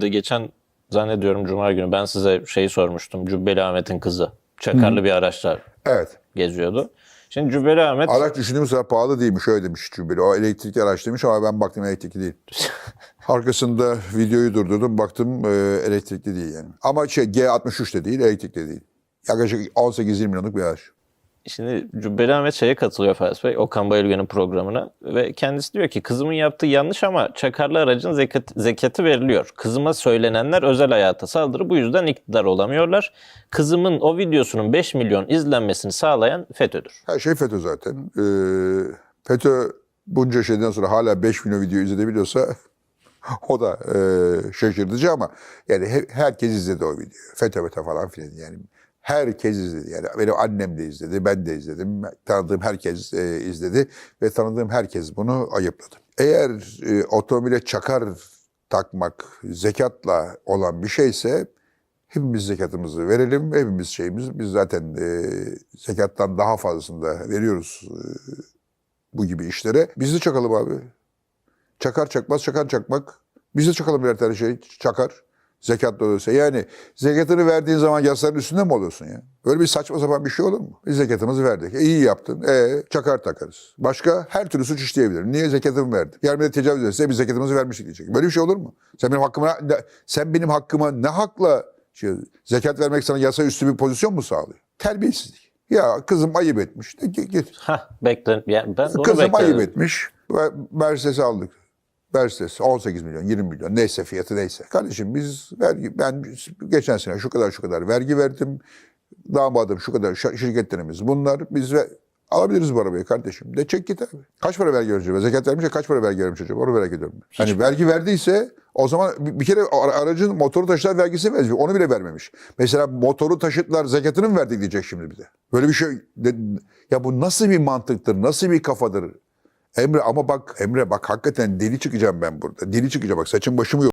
De geçen zannediyorum Cuma günü ben size şeyi sormuştum. Cübbeli Ahmet'in kızı. Çakarlı bir araçlar Evet. geziyordu. Şimdi Cübbeli Ahmet Araç düşündüğümüz kadar pahalı değilmiş. Öyle demiş Cübbeli. O elektrikli araç demiş ama ben baktım elektrikli değil. Arkasında videoyu durdurdum. Baktım e, elektrikli değil yani. Ama şey G63 de değil, elektrikli değil. Yaklaşık 18-20 milyonluk bir araç. Şimdi Cübbeli Ahmet şeye katılıyor Fars Bey. Okan Bayülgen'in programına. Ve kendisi diyor ki kızımın yaptığı yanlış ama çakarlı aracın zekat, zekatı veriliyor. Kızıma söylenenler özel hayata saldırı. Bu yüzden iktidar olamıyorlar. Kızımın o videosunun 5 milyon izlenmesini sağlayan FETÖ'dür. Her şey FETÖ zaten. Ee, FETÖ bunca şeyden sonra hala 5 milyon video izleyebiliyorsa o da e, şaşırtıcı ama yani he- herkes izledi o videoyu. FETÖ FETÖ falan filan yani. Herkes izledi. Yani benim annem de izledi, ben de izledim. Tanıdığım herkes e, izledi ve tanıdığım herkes bunu ayıpladı. Eğer e, otomobile çakar takmak zekatla olan bir şeyse hepimiz zekatımızı verelim. Hepimiz şeyimiz biz zaten e, zekattan daha fazlasını da veriyoruz e, bu gibi işlere. Biz de çakalım abi. Çakar çakmaz, çakar çakmak. Biz de çakalım birer tane şey, çakar. Zekat olursa. Yani zekatını verdiğin zaman yasaların üstünde mi oluyorsun ya? Böyle bir saçma sapan bir şey olur mu? Biz zekatımızı verdik. E, iyi yaptın. E, çakar takarız. Başka her türlü suç işleyebilirim. Niye zekatımı verdim? Yarın bir tecavüz etse biz zekatımızı vermiştik diyecek. Böyle bir şey olur mu? Sen benim hakkıma, sen benim hakkıma ne hakla şey, zekat vermek sana yasa üstü bir pozisyon mu sağlıyor? Terbiyesizlik. Ya kızım ayıp etmiş. Git. Hah beklen yani ben Kızım ayıp bekledim. etmiş. Mercedes aldık. Mercedes 18 milyon, 20 milyon neyse fiyatı neyse. Kardeşim biz vergi, ben geçen sene şu kadar şu kadar vergi verdim. Damadım şu kadar şirketlerimiz bunlar. Biz ve alabiliriz bu arabayı kardeşim. De çek git abi. Kaç para vergi vermiş? Zekat vermiş ya kaç para vergi vermiş acaba? Onu merak ediyorum. ben. Hani vergi verdiyse o zaman bir kere ara- aracın motoru taşıtlar vergisi verecek. Onu bile vermemiş. Mesela motoru taşıtlar zekatını mı verdik diyecek şimdi bir de. Böyle bir şey. ya bu nasıl bir mantıktır? Nasıl bir kafadır? Emre ama bak Emre bak hakikaten deli çıkacağım ben burada. Deli çıkacağım bak saçım başım yok.